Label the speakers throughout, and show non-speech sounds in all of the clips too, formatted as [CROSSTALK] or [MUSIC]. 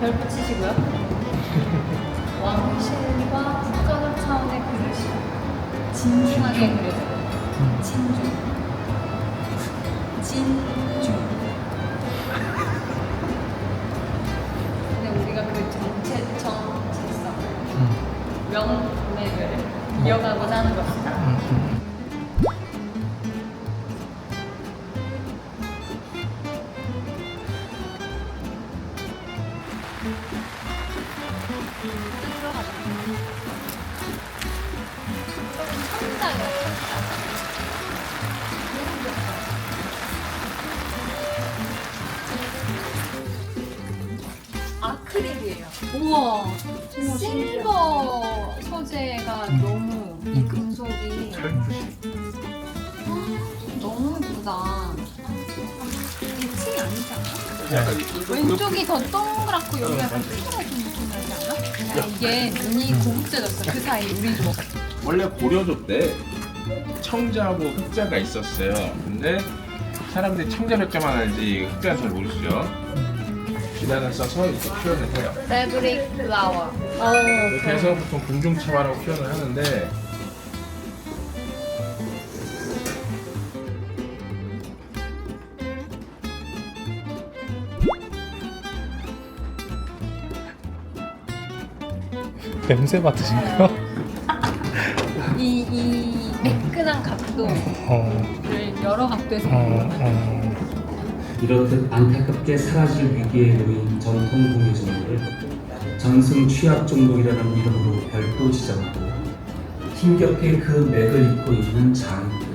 Speaker 1: 별 붙이시고요. [LAUGHS] 왕실과 국가적 차원의 그릇이 진중하게 그려져요. 진중. 진중. 근데 우리가 그 정체, 정체성, 명맥을 이어가고자 하는 것이다. 아크릴이에요. 우와. 실버 소재가 너무 이 금속이 너무 예쁘다. 이게 층이 아니지 않아? 왼쪽이 더 동그랗고 여기가 약간 핑크가 좀 느낌 나지 않아? 야, 이게 눈이 고급져졌어. 그 사이 우리도.
Speaker 2: 원래 고려도 때 청자하고 흑자가 있었어요. 근데 사람들이 청자 몇 자만 알지 흑자는 잘 모르죠. 비단을 써서 이렇게 표현을 해요.
Speaker 1: 패브릭 플라워. 어.
Speaker 2: 이렇게 해서 보통 공중치마라고 표현을 하는데
Speaker 3: 냄새 맡으신가요?
Speaker 1: 이, 이 매끈한 각도를
Speaker 3: 어,
Speaker 1: 여러 각도에서
Speaker 3: 어,
Speaker 1: 보는.
Speaker 3: 어.
Speaker 4: 이렇듯 안타깝게 사라질 위기에 놓인 전통 공예정을 전승 취약 종목이라는 이름으로 별도 지정하고 힘겹게 그 맥을 잇고 있는 장인들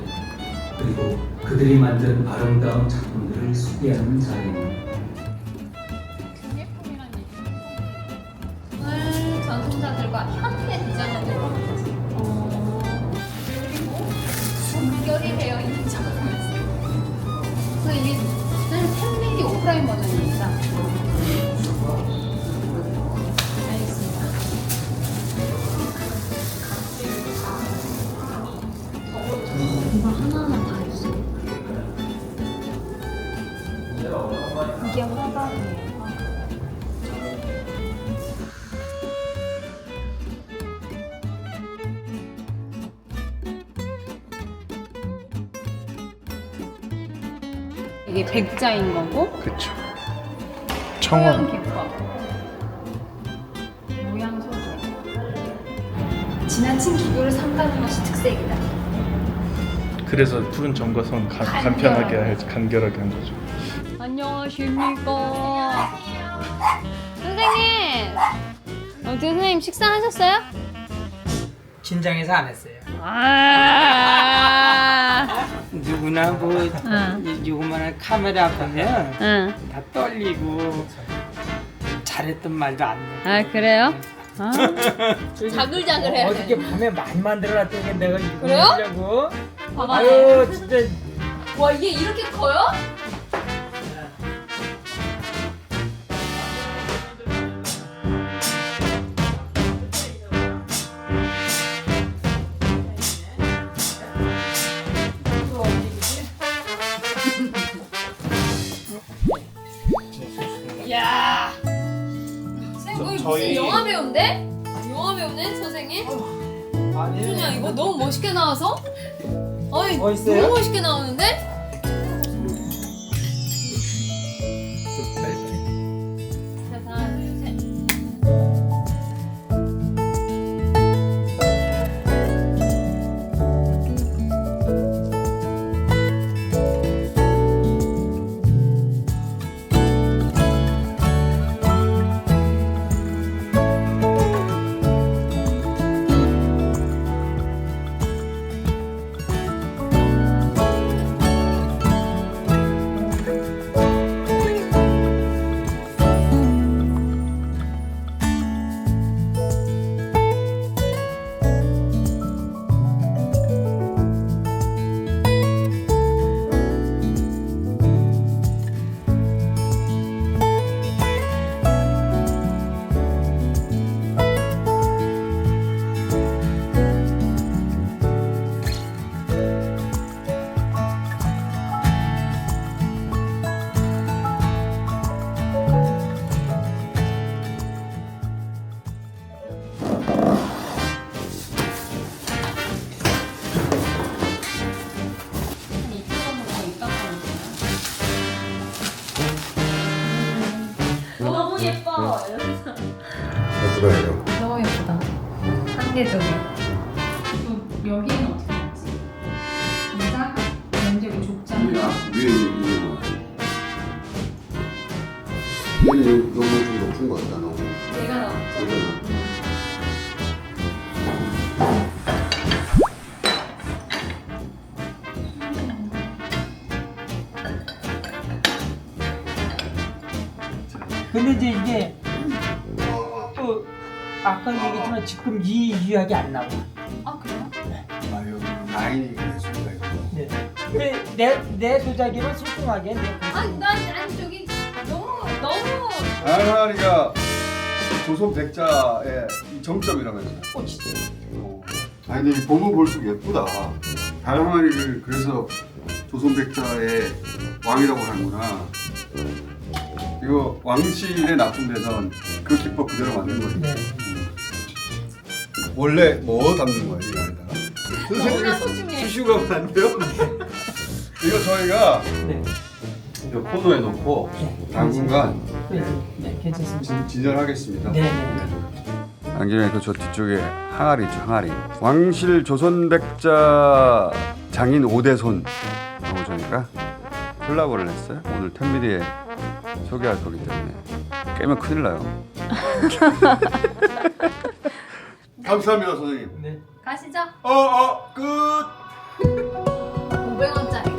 Speaker 4: 그리고 그들이 만든 아름다운 작품들을 소개하는 자리입니다.
Speaker 1: 오늘 전통자들과 현대 디자이너들을 어, 그리고 순결이 되어 있는 이게 백자인 거고
Speaker 3: 그쵸. 청원.
Speaker 1: 모양 소재 지나친 기구를 삼가는 것이 특색이다
Speaker 3: 그래서 푸른 점과 선 가, 간편하게 할- 간결하게 한 거죠.
Speaker 1: 안녕하십니까 선생님 어떻게 선생님 식사하셨어요?
Speaker 5: 긴장해서 안 했어요.
Speaker 1: 아
Speaker 5: 누구나 뭐
Speaker 1: 응.
Speaker 5: 이 요만한 카메라 앞에면
Speaker 1: 응.
Speaker 5: 다 떨리고 잘했던 말도 안 돼.
Speaker 1: 아 그래요? 아. 자글자글 해야
Speaker 5: 어저께 밤에 많이 만들어놨더니 내가 이거
Speaker 1: 그래요?
Speaker 5: 하려고.
Speaker 1: 봐봐.
Speaker 5: 아유 진짜
Speaker 1: 와 이게 이렇게 커요? 야. 선생님 거의 무슨 영화 배우인데? 영화 배우네 선생님? 그냥 이거 너무 멋있게 나와서? 어이
Speaker 5: 멋있어요?
Speaker 1: 너무 멋있게 나오는데? 예뻐. 이러면서.
Speaker 6: 예쁘다예요.
Speaker 1: 너무 예쁘다. 한계적이. 여기는 어떻게 했지? 인사? 면적이 좁잖아.
Speaker 6: 위에 이거 얘는 너무 좀 높은 것 같다 너무.
Speaker 1: 얘가 나왔죠.
Speaker 5: 근데 이제 이게 또 아까 얘기했지만 지금 이 유학이 안 나와.
Speaker 1: 아 그래요?
Speaker 6: 아유 라인이 그랬습니다 이거.
Speaker 5: 네. 근데 내, 내 도자기는 소중하게 내
Speaker 1: 아니 난 아니 저기 너무 너무
Speaker 6: 항아리가 조선 백자의 이 정점이라면서.
Speaker 5: 꽃이지.
Speaker 6: 어. 아니 근데 이 보면 볼수록 예쁘다. 달항아리를 그래서 조선 백자의 왕이라고 하는구나. 이거 왕실의 납품돼서 그 기법 그대로 만든 거지.
Speaker 5: 네.
Speaker 6: 원래 뭐 담는 거야 이 안에다가?
Speaker 1: 너무나 소중해.
Speaker 6: 티슈가 안 돼요? 이거 저희가
Speaker 5: 네.
Speaker 6: 이 코너에 놓고
Speaker 5: 네.
Speaker 6: 당분간
Speaker 5: 네. 네. 괜찮습니다.
Speaker 6: 진, 진열하겠습니다.
Speaker 5: 네. 네.
Speaker 6: 안기면 그저 뒤쪽에 항아리 있죠 항아리 왕실 조선백자 장인 오대손 하고 저희가 콜라보를 했어요 오늘 텐미리에 소개할 거기 때문에 깨면 큰일 나요 [LAUGHS] 감사합니다 선생님
Speaker 5: 네.
Speaker 1: 가시죠.
Speaker 6: 어어 끝
Speaker 1: 500원짜리.